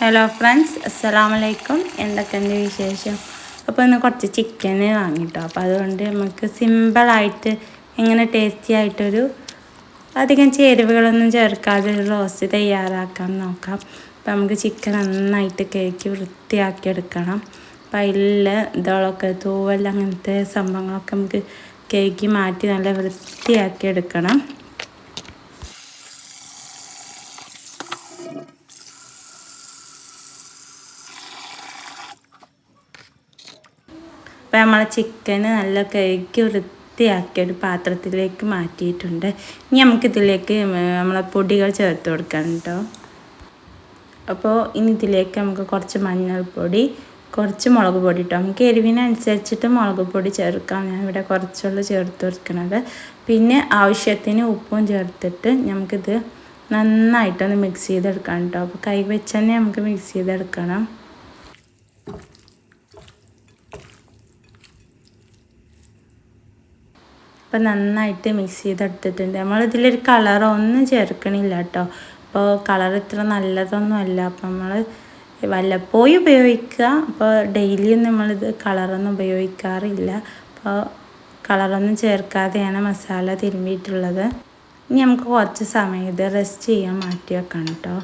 Hello friends അസ്സലാമലൈക്കും എന്തൊക്കെയുണ്ട് വിശേഷം? അപ്പോൾ ഇന്ന് കുറച്ച് ചിക്കൻ വാങ്ങിട്ടോ. അപ്പോൾ അതുകൊണ്ട് നമുക്ക് സിമ്പിളായിട്ട് എങ്ങനെ ടേസ്റ്റി ആയിട്ടൊരു അധികം ചേരുവകളൊന്നും ചേർക്കാതെ ഒരു റോസ്റ്റ് തയ്യാറാക്കാൻ നോക്കാം. അപ്പോൾ നമുക്ക് ചിക്കൻ നന്നായിട്ട് കേക്ക് വൃത്തിയാക്കി എടുക്കണം. അപ്പോൾ അതിൽ ഇതളൊക്കെ തൂവൽ അങ്ങനത്തെ സംഭവങ്ങളൊക്കെ നമുക്ക് കേക്ക് മാറ്റി നല്ല വൃത്തിയാക്കി എടുക്കണം. അപ്പോൾ നമ്മൾ ചിക്കന് നല്ല കഴുകി വൃത്തിയാക്കി ഒരു പാത്രത്തിലേക്ക് മാറ്റിയിട്ടുണ്ട്. ഇനി നമുക്കിതിലേക്ക് നമ്മളെ പൊടികൾ ചേർത്ത് കൊടുക്കണം കേട്ടോ അപ്പോൾ ഇനി ഇതിലേക്ക് നമുക്ക് കുറച്ച് മഞ്ഞൾപ്പൊടി കുറച്ച് മുളക് പൊടി ഇട്ടോ നമുക്ക് എരിവിനനുസരിച്ചിട്ട് മുളക് പൊടി ചേർക്കാം. ഞാൻ ഇവിടെ കുറച്ചുള്ള ചേർത്ത് കൊടുക്കുന്നത് പിന്നെ ആവശ്യത്തിന് ഉപ്പും ചേർത്തിട്ട് നമുക്കിത് നന്നായിട്ടൊന്ന് മിക്സ് ചെയ്തെടുക്കണം കേട്ടോ അപ്പോൾ കൈ വെച്ച് തന്നെ നമുക്ക് മിക്സ് ചെയ്തെടുക്കണം. അപ്പോൾ നന്നായിട്ട് മിക്സ് ചെയ്തെടുത്തിട്ടുണ്ട്. നമ്മളിതിലൊരു കളറോ ഒന്നും ചേർക്കണില്ല കേട്ടോ. അപ്പോൾ കളർ ഇത്ര നല്ലതൊന്നുമല്ല അപ്പോൾ നമ്മൾ വല്ലപ്പോഴും ഉപയോഗിക്കുക. അപ്പോൾ ഡെയിലിയും നമ്മളിത് കളറൊന്നും ഉപയോഗിക്കാറില്ല. അപ്പോൾ കളറൊന്നും ചേർക്കാതെയാണ് മസാല തിരുമ്പിയിട്ടുള്ളത്. ഇനി നമുക്ക് കുറച്ച് സമയം ഇത് റെസ്റ്റ് ചെയ്യാൻ മാറ്റി വെക്കണം കേട്ടോ.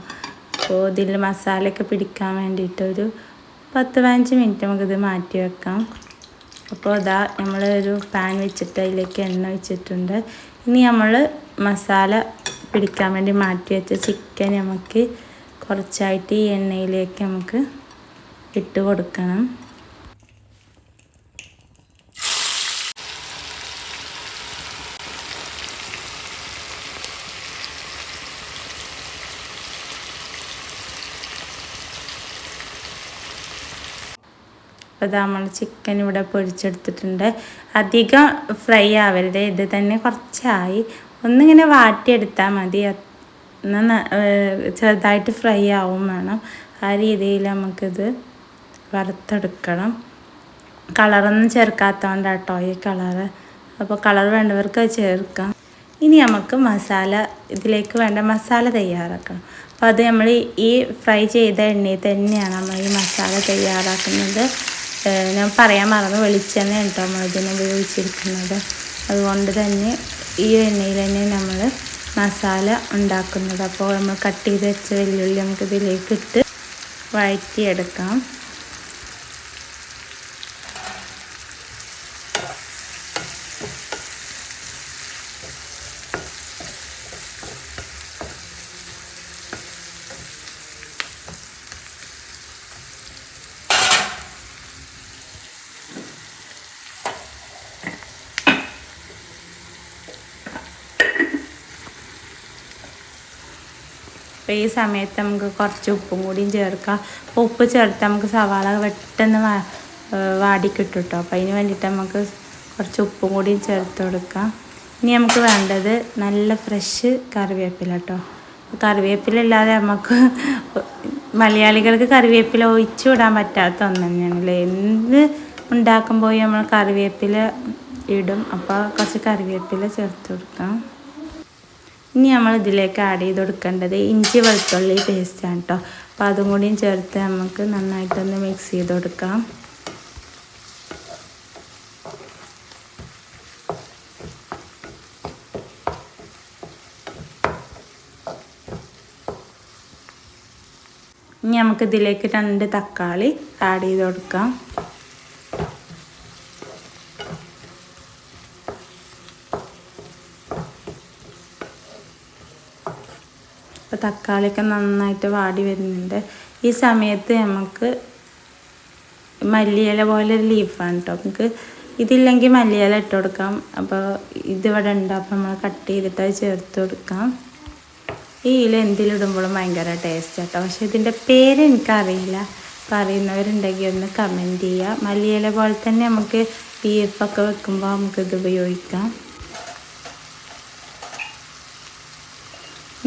അപ്പോൾ ഇതിൽ മസാലയൊക്കെ പിടിക്കാൻ വേണ്ടിയിട്ടൊരു പത്ത് പതിനഞ്ച് മിനിറ്റ് നമുക്കിത് മാറ്റി വെക്കാം. അപ്പോൾ ഇതാ നമ്മൾ ഒരു പാൻ വെച്ചിട്ട് അതിലേക്ക് എണ്ണ വെച്ചിട്ടുണ്ട് ഇനി നമ്മൾ മസാല പിടിക്കാൻ വേണ്ടി മാറ്റി വെച്ച ചിക്കൻ നമുക്ക് കുറച്ചായിട്ട് ഈ എണ്ണയിലേക്ക് നമുക്ക് ഇട്ട് കൊടുക്കണം. അപ്പോൾ നമ്മൾ ചിക്കൻ ഇവിടെ പൊരിച്ചെടുത്തിട്ടുണ്ട്. അധികം ഫ്രൈ ആവരുത്. ഇത് തന്നെ കുറച്ചായി. ഒന്നിങ്ങനെ വാട്ടിയെടുത്താൽ മതി. ചെറുതായിട്ട് ഫ്രൈ ആവും വേണം. ആ രീതിയിൽ നമുക്കിത് വറുത്തെടുക്കണം. കളറൊന്നും ചേർക്കാത്തതുകൊണ്ട് കേട്ടോ ഈ കളറ്. അപ്പോൾ കളർ വേണ്ടവർക്ക് ചേർക്കാം. ഇനി നമുക്ക് മസാല ഇതിലേക്ക് വേണ്ട മസാല തയ്യാറാക്കണം. അപ്പോൾ അത് നമ്മൾ ഈ ഫ്രൈ ചെയ്ത എണ്ണയിൽ തന്നെയാണ് നമ്മൾ ഈ മസാല തയ്യാറാക്കുന്നത്. ഞാൻ പറയാൻ മറന്നു വെളിച്ചെണ്ണ കേട്ടോ നമ്മൾ ഇതിന് ഉപയോഗിച്ചിരിക്കുന്നത്. അതുകൊണ്ട് തന്നെ ഈ എണ്ണയിൽ തന്നെ നമ്മൾ മസാല ഉണ്ടാക്കുന്നത്. അപ്പോൾ നമ്മൾ കട്ട് ചെയ്ത് വെച്ച വെല്ലുള്ളി നമുക്ക് ഇതിലേക്ക് ഇട്ട് വഴറ്റിയെടുക്കാം. അപ്പോൾ ഈ സമയത്ത് നമുക്ക് കുറച്ച് ഉപ്പും കൂടിയും ചേർക്കാം. അപ്പോൾ ഉപ്പ് ചേർത്ത് നമുക്ക് സവാള പെട്ടെന്ന് വാ കിട്ടും കേട്ടോ അപ്പോൾ അതിന് വേണ്ടിയിട്ട് നമുക്ക് കുറച്ച് ഉപ്പും കൂടിയും ചേർത്ത് കൊടുക്കാം. ഇനി നമുക്ക് വേണ്ടത് നല്ല ഫ്രഷ് കറിവേപ്പില കേട്ടോ കറിവേപ്പില ഇല്ലാതെ നമുക്ക് മലയാളികൾക്ക് കറിവേപ്പില ഒഴിച്ചു വിടാൻ പറ്റാത്ത ഒന്ന് തന്നെയാണല്ലേ എന്ത് ഉണ്ടാക്കുമ്പോൾ നമ്മൾ കറിവേപ്പില ഇടും. അപ്പോൾ കുറച്ച് കറിവേപ്പില ചേർത്ത് കൊടുക്കാം. ഇനി നമ്മൾ ഇതിലേക്ക് ആഡ് ചെയ്ത് കൊടുക്കേണ്ടത് ഇഞ്ചി വെളുത്തുള്ളി പേസ്റ്റാണ് കേട്ടോ അപ്പോൾ അതും കൂടിയും ചേർത്ത് നമുക്ക് നന്നായിട്ടൊന്ന് മിക്സ് ചെയ്ത് കൊടുക്കാം. ഇനി നമുക്ക് ഇതിലേക്ക് രണ്ട് തക്കാളി ആഡ് ചെയ്ത് കൊടുക്കാം. അപ്പോൾ തക്കാളിയൊക്കെ നന്നായിട്ട് വാടി വരുന്നുണ്ട്. ഈ സമയത്ത് നമുക്ക് മല്ലിയില പോലെ ഒരു ലീഫാണ് കേട്ടോ നമുക്ക് ഇതില്ലെങ്കിൽ മല്ലിയില ഇട്ട് കൊടുക്കാം. അപ്പോൾ ഇതിവിടെ ഉണ്ട്. അപ്പോൾ നമ്മൾ കട്ട് ചെയ്തിട്ട് അത് ചേർത്ത് കൊടുക്കാം. ഈ ഇല എന്തിലിടുമ്പോഴും ഭയങ്കര ടേസ്റ്റ് കേട്ടോ പക്ഷേ ഇതിന്റെ പേര് എനിക്കറിയില്ല. അപ്പോൾ അറിയുന്നവരുണ്ടെങ്കിൽ ഒന്ന് കമന്റ് ചെയ്യുക മല്ലിയില പോലെ തന്നെ നമുക്ക് ബീഫൊക്കെ വെക്കുമ്പോൾ നമുക്കിത് ഉപയോഗിക്കാം.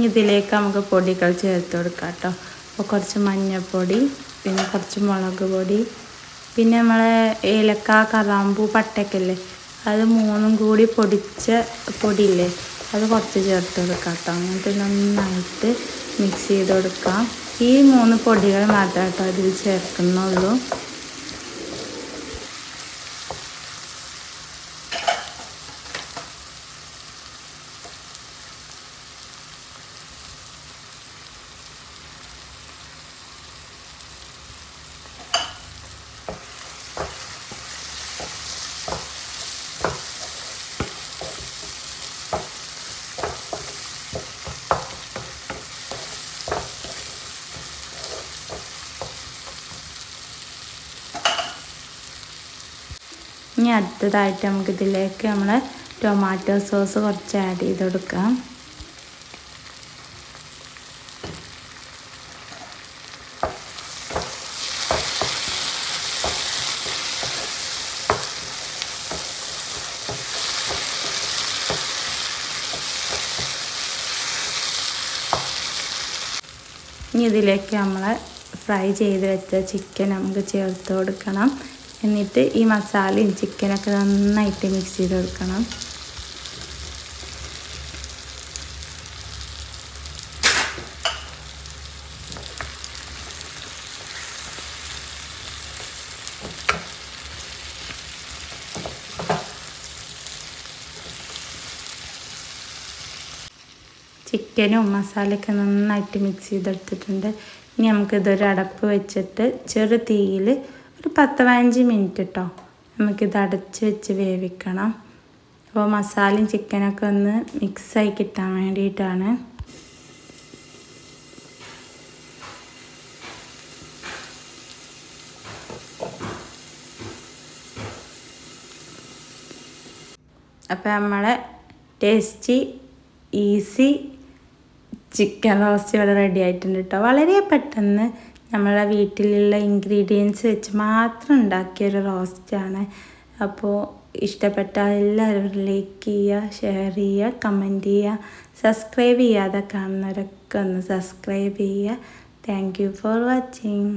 ഇതിലേക്ക് നമുക്ക് പൊടികൾ ചേർത്ത് കൊടുക്കാം കേട്ടോ. അപ്പോൾ കുറച്ച് മഞ്ഞൾപ്പൊടി പിന്നെ കുറച്ച് മുളക് പൊടി പിന്നെ നമ്മളെ ഏലക്ക കറാമ്പൂ പട്ടക്കല്ലേ അത് മൂന്നും കൂടി പൊടിച്ച പൊടിയില്ലേ? അത് കുറച്ച് ചേർത്ത് കൊടുക്കാം കേട്ടോ. എന്നിട്ട് നന്നായിട്ട് മിക്സ് ചെയ്ത് കൊടുക്കാം. ഈ മൂന്ന് പൊടികൾ മാത്രമേ കേട്ടോ അതിൽ ചേർക്കുന്നുള്ളൂ. ഇനി അടുത്തതായിട്ട് നമുക്ക് ഇതിലേക്ക് നമ്മൾ ടൊമാറ്റോ സോസ് കുറച്ച് ആഡ് ചെയ്ത് കൊടുക്കാം. ഇനി ഇതിലേക്ക് നമ്മൾ ഫ്രൈ ചെയ്ത് വെച്ച ചിക്കൻ നമുക്ക് ചേർത്ത് കൊടുക്കണം. എന്നിട്ട് ഈ മസാലയും ചിക്കനൊക്കെ നന്നായിട്ട് മിക്സ് ചെയ്ത് കൊടുക്കണം. ചിക്കനും മസാലയൊക്കെ നന്നായിട്ട് മിക്സ് ചെയ്തെടുത്തിട്ടുണ്ട്. ഇനി നമുക്കിതൊരു അടപ്പ് വെച്ചിട്ട് ചെറു തീയിൽ ഒരു പത്ത് പതിനഞ്ച് മിനിറ്റ് കേട്ടോ നമുക്കിത് അടച്ച് വെച്ച് വേവിക്കണം. അപ്പോൾ മസാലയും ചിക്കനൊക്കെ ഒന്ന് മിക്സായി കിട്ടാൻ വേണ്ടിയിട്ടാണ്. അപ്പോൾ നമ്മളെ ടേസ്റ്റി ഈസി ചിക്കൻ റോസ്റ്റ് ഇവിടെ റെഡി ആയിട്ടുണ്ട് കേട്ടോ വളരെ പെട്ടെന്ന് നമ്മളെ വീട്ടിലുള്ള ഇൻഗ്രീഡിയൻസ് വെച്ച് മാത്രം ഉണ്ടാക്കിയൊരു റോസ്റ്റാണ് അപ്പോൾ ഇഷ്ടപ്പെട്ട എല്ലാവരും ലൈക്ക് ചെയ്യുക ഷെയർ ചെയ്യുക കമന്റ് ചെയ്യുക സബ്സ്ക്രൈബ് ചെയ്യാതെ കാണുന്നവരൊക്കെ ഒന്ന് സബ്സ്ക്രൈബ് ചെയ്യുക. Thank you for watching